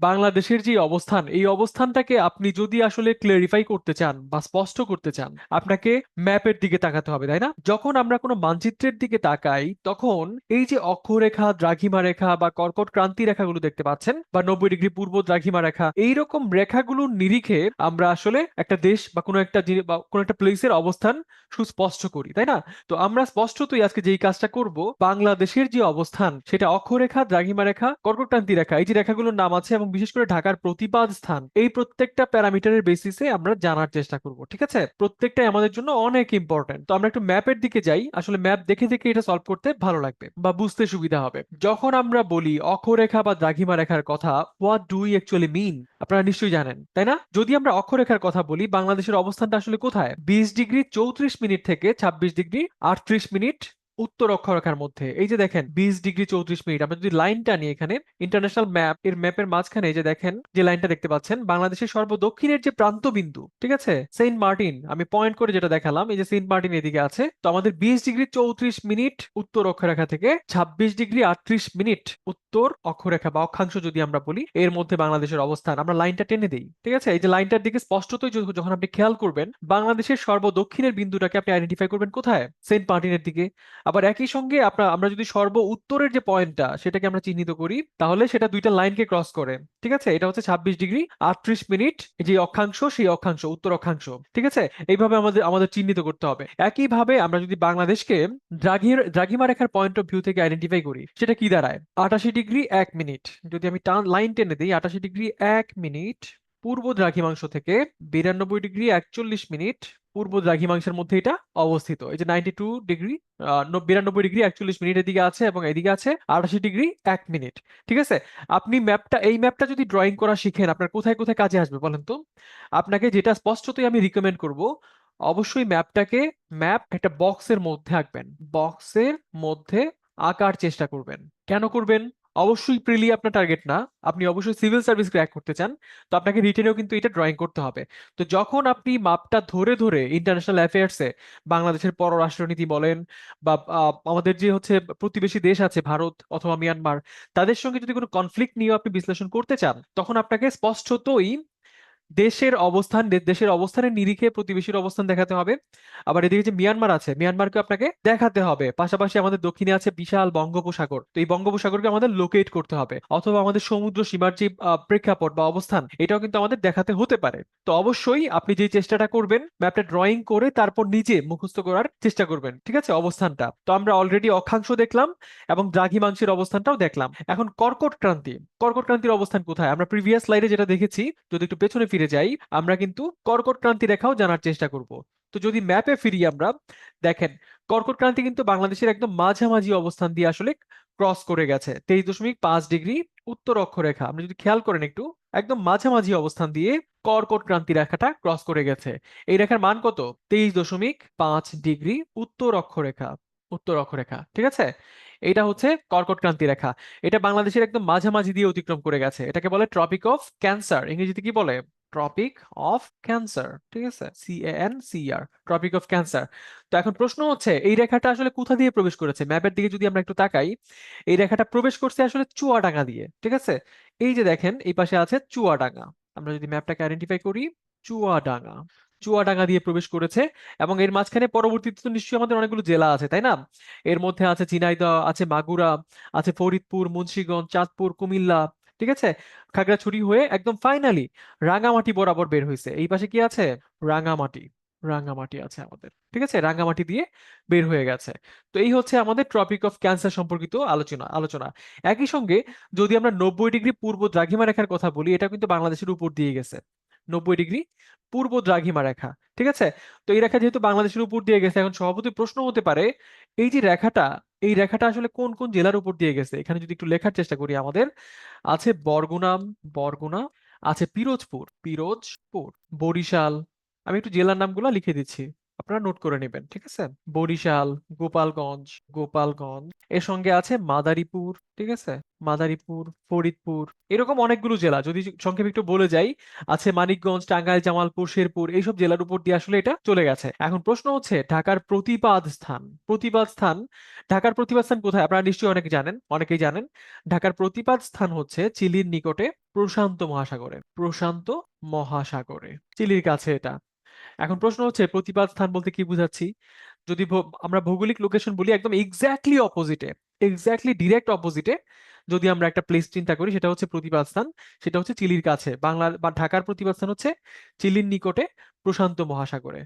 বাংলাদেশের যে অবস্থান, এই অবস্থানটাকে আপনি যদি আসলে ক্লেরিফাই করতে চান বা স্পষ্ট করতে চান, আপনাকে ম্যাপের দিকে তাকাতে হবে, তাই না? যখন আমরা কোনো মানচিত্রের দিকে তাকাই, তখন এই যে অক্ষরেখা দ্রাঘিমা রেখা বা কর্কট ক্রান্তি রেখাগুলো দেখতে পাচ্ছেন বা নব্বই ডিগ্রি পূর্ব দ্রাঘিমা রেখা এইরকম রেখাগুলোর নিরিখে আমরা আসলে একটা দেশ বা কোনো একটা বা কোনো একটা প্লেসের অবস্থান সুস্পষ্ট করি, তাই না? তো আমরা স্পষ্টতই আজকে যেই কাজটা করব, বাংলাদেশের যে অবস্থান, সেটা অক্ষরেখা দ্রাঘিমা রেখা কর্কটক্রান্তি রেখা, এই যে রেখাগুলোর নাম আছে এবং বিশেষ করে ঢাকার প্রতিপাদ স্থান, এই প্রত্যেকটা প্যারামিটারের বেসিসে আমরা জানার চেষ্টা করব, ঠিক আছে? প্রত্যেকটাই আমাদের জন্য অনেক ইম্পর্টেন্ট তো আমরা একটু ম্যাপের দিকে যাই, আসলে ম্যাপ দেখে দেখে এটা সলভ করতে ভালো লাগবে বা বুঝতে সুবিধা হবে। যখন আমরা বলি অক্ষরেখা বা দ্রাঘিমা রেখার কথা what do you actually mean আপনারা নিশ্চয়ই জানেন, তাই না? যদি আমরা অক্ষরেখার কথা বলি, বাংলাদেশের অবস্থানটা আসলে কোথায়? বিশ ডিগ্রি চৌত্রিশ মিনিট থেকে ছাব্বিশ ডিগ্রি আটত্রিশ মিনিট উত্তর অক্ষরেখার মধ্যে। এই যে দেখেন, বিশ ডিগ্রি চৌত্রিশ মিনিট। আমরা যদি লাইনটা নিয়ে এখানে, ইন্টারন্যাশনাল ম্যাপ, এর ম্যাপের মাঝখানে যে দেখেন, যে লাইনটা দেখতে পাচ্ছেন, বাংলাদেশের সর্বদক্ষিণের যে প্রান্ত বিন্দু ঠিক আছে? সেন্ট মার্টিন, আমি পয়েন্ট করে যেটা দেখালাম, এই যে সেন্ট মার্টিন এদিকে আছে। তো আমাদের বিশ ডিগ্রি চৌত্রিশ মিনিট উত্তর অক্ষরেখা থেকে, ছাব্বিশ ডিগ্রি আটত্রিশ মিনিট উত্তর অক্ষরেখা বা অক্ষাংশ যদি আমরা বলি, এর মধ্যে বাংলাদেশের অবস্থান। আমরা লাইনটা টেনে দিই, ঠিক আছে? এই যে লাইনটার দিকে স্পষ্টতই যখন আপনি খেয়াল করবেন, বাংলাদেশের সর্বদক্ষিণের বিন্দুটাকে আপনি আইডেন্টিফাই করবেন কোথায়? সেন্ট মার্টিনের দিকে। আবার একই সঙ্গে আপনার আমরা যদি সর্ব উত্তরের যে পয়েন্টটা সেটাকে আমরা চিহ্নিত করি, তাহলে সেটা দুইটা লাইনকে ক্রস করে। ঠিক আছে? এটা হচ্ছে ছাব্বিশ ডিগ্রি আটত্রিশ মিনিট যে অক্ষাংশ, সেই অক্ষাংশ, উত্তর অক্ষাংশ। ঠিক আছে? এইভাবে আমাদের আমাদের চিহ্নিত করতে হবে। একইভাবে আমরা যদি বাংলাদেশকে দ্রাঘির দ্রাঘিমা রেখার পয়েন্ট অফ ভিউ থেকে আইডেন্টিফাই করি, সেটা কি দাঁড়ায়? আটাশি ডিগ্রি এক মিনিট। যদি আমি টান লাইন টেনে দিই, আটাশি ডিগ্রি এক মিনিট, পূর্ব দ্রাঘিমাংশ থেকে বিরানব্বই ডিগ্রি একচল্লিশ মিনিট পূর্ব দ্রাঘিমাংশের মধ্যে এটা অবস্থিত। এই যে নাইনটি টু ডিগ্রি বিরানব্বই ডিগ্রি একচল্লিশ মিনিট এদিকে আছে এবং এদিকে আছে আটাশি ডিগ্রি এক মিনিট ঠিক আছে? আপনি ম্যাপটা এই ম্যাপটা যদি ড্রয়িং করা শিখেন, আপনার কোথায় কোথায় কাজে আসবে বলেন তো? আপনাকে যেটা স্পষ্টতই আমি রিকমেন্ড করব, অবশ্যই ম্যাপটাকে ম্যাপ একটা বক্সের মধ্যে আঁকবেন। বক্সের মধ্যে আঁকার চেষ্টা করবেন। কেন করবেন? অবশ্যই প্রিলি আপনার টার্গেট না। আপনি অবশ্যই সিভিল সার্ভিস ক্র্যাক করতে চান। তো আপনাকে রিটেনেও কিন্তু এটা ড্রয়িং করতে হবে। তো যখন আপনি মাপটা ধরে ধরে ইন্টারন্যাশনাল অ্যাফেয়ার্সে বাংলাদেশের পররাষ্ট্রনীতি বলেন বা আমাদের যে হচ্ছে প্রতিবেশী দেশ আছে ভারত অথবা মিয়ানমার তাদের সঙ্গে যদি কোনো কনফ্লিক্ট নিয়ে আপনি বিশ্লেষণ করতে চান, তখন আপনাকে স্পষ্টতই দেশের অবস্থান দেশের অবস্থানের নিরিখে প্রতিবেশীর অবস্থান দেখাতে হবে। আবার এদিকে যে মিয়ানমার আছে, মিয়ানমারকে আপনাকে দেখাতে হবে। পাশাপাশি আমাদের দক্ষিণে আছে বিশাল বঙ্গোপসাগর। তো এই বঙ্গোপসাগরকে আমাদের লোকেট করতে হবে। অথবা আমাদের সমুদ্র সীমার যে প্রেক্ষাপট বা অবস্থান, এটাও কিন্তু আমাদের দেখাতে হতে পারে। তো অবশ্যই আপনি যে চেষ্টাটা করবেন ম্যাপটা ড্রয়িং করে তারপর নিজে মুখস্থ করার চেষ্টা করবেন। ঠিক আছে? অবস্থানটা। তো আমরা অলরেডি অক্ষাংশ দেখলাম এবং দ্রাঘিমাংশের অবস্থানটাও দেখলাম। এখন কর্কট ক্রান্তি। কর্কট ক্রান্তির অবস্থান কোথায়? আমরা প্রিভিয়াস স্লাইডে যেটা দেখেছি, যদি একটু পেছনে ফিরে যাই, আমরা কিন্তু কর্কট ক্রান্তি রেখাও জানার চেষ্টা করব। তো যদি ম্যাপে ফিরি আমরা, দেখেন কর্কট ক্রান্তি কিন্তু বাংলাদেশের একদম মাঝামাঝি অবস্থান দিয়ে আসলে ক্রস করে গেছে। তেইশ দশমিক পাঁচ ডিগ্রি উত্তর অক্ষরেখা, আপনি যদি খেয়াল করেন একটু, একদম মাঝামাঝি অবস্থান দিয়ে কর্কট ক্রান্তি রেখাটা ক্রস করে গেছে। এই রেখার মান কত? তেইশ দশমিক পাঁচ ডিগ্রি উত্তর অক্ষরেখা উত্তর অক্ষরেখা, ঠিক আছে? এটা হচ্ছে কর্কট ক্রান্তি রেখা। এটা বাংলাদেশের একদম মাঝামাঝি দিয়ে অতিক্রম করে গেছে। এটাকে বলে ট্রপিক অফ ক্যান্সার ইংরেজিতে কি বলে? ট্রপিক অফ ক্যান্সার ঠিক আছে? C N C R tropic of cancer তো এখন প্রশ্ন হচ্ছে, এই রেখাটা আসলে কোথা দিয়ে প্রবেশ করেছে? ম্যাপের দিকে যদি আমরা একটু তাকাই, এই রেখাটা প্রবেশ করছে আসলে চুয়াডাঙ্গা দিয়ে, ঠিক আছে? এই যে দেখেন, এই পাশে আছে চুয়াডাঙ্গা। আমরা যদি ম্যাপটাকে আইডেন্টিফাই করি, চুয়াডাঙ্গা। চুয়াডাঙ্গা দিয়ে প্রবেশ করেছে এবং এর মাঝখানে পরবর্তীতে তো নিশ্চয়ই আমাদের অনেকগুলো জেলা আছে, তাই না? এর মধ্যে আছে ঝিনাইদহ, আছে মাগুরা, আছে ফরিদপুর, মুন্সিগঞ্জ, চাঁদপুর, কুমিল্লা ঠিক আছে? খাগড়াছড়ি হয়ে একদম ফাইনালি রাঙামাটি বরাবর বের হয়েছে এই পাশে কি আছে? রাঙামাটি। রাঙামাটি আছে আমাদের। ঠিক আছে? রাঙামাটি দিয়ে বের হয়ে গেছে। তো এই হচ্ছে আমাদের ট্রপিক অফ ক্যান্সার সম্পর্কিত আলোচনা আলোচনা। একই সঙ্গে যদি আমরা নব্বই ডিগ্রি পূর্ব দ্রাঘিমা রেখার কথা বলি, এটা কিন্তু বাংলাদেশের উপর দিয়ে গেছে। নব্বই ডিগ্রি পূর্ব দ্রাঘিমা রেখা। ঠিক আছে? তো এই রেখা যেহেতু বাংলাদেশের উপর দিয়ে গেছে, এখন সভাপতি প্রশ্ন হতে পারে, এই যে রেখাটা এই রেখাটা আসলে কোন কোন জেলার উপর দিয়ে গেছে? এখানে যদি একটু লেখার চেষ্টা করি আমাদের, আছে বরগুনাম, বরগুনা, আছে পিরোজপুর পিরোজপুর, বরিশাল, আমি একটু জেলার নামগুলো লিখে দিচ্ছি। আপনারা নোট করে নেবেন, ঠিক আছে? বরিশাল, গোপালগঞ্জ গোপালগঞ্জ, এর সঙ্গে আছে মাদারীপুর, ঠিক আছে? মাদারীপুর, ফরিদপুর, এরকম অনেকগুলো জেলা। যদি সংক্ষেপে একটু বলে যাই, আছে মানিকগঞ্জ, টাঙ্গাইল, জামালপুর, শেরপুর, এইসব জেলার উপর দিয়ে আসলে এটা চলে গেছে। এখন প্রশ্ন হচ্ছে, ঢাকার প্রতিপাদ স্থান প্রতিপাদ স্থান, ঢাকার প্রতিপাদ স্থান কোথায়? আপনারা নিশ্চয়ই অনেকে জানেন, অনেকেই জানেন। ঢাকার প্রতিপাদ স্থান হচ্ছে চিলির নিকটে প্রশান্ত মহাসাগরে প্রশান্ত মহাসাগরে। চিলির কাছে এটা। এখন প্রশ্ন হচ্ছে, প্রতিবাদ স্থান বলতে কি বুঝাচ্ছি? যদি আমরা ভৌগোলিক লোকেশন বলি, একদম এক্স্যাক্টলি অপোজিটে এক্স্যাক্টলি ডিরেক্ট অপোজিটে যদি আমরা একটা প্লেস চিন্তা করি, সেটা হচ্ছে প্রতিবাদ স্থান, সেটা হচ্ছে চিলির কাছে। বাংলার বা ঢাকার প্রতিপাদ স্থান হচ্ছে চিলির নিকটে প্রশান্ত মহাসাগরে।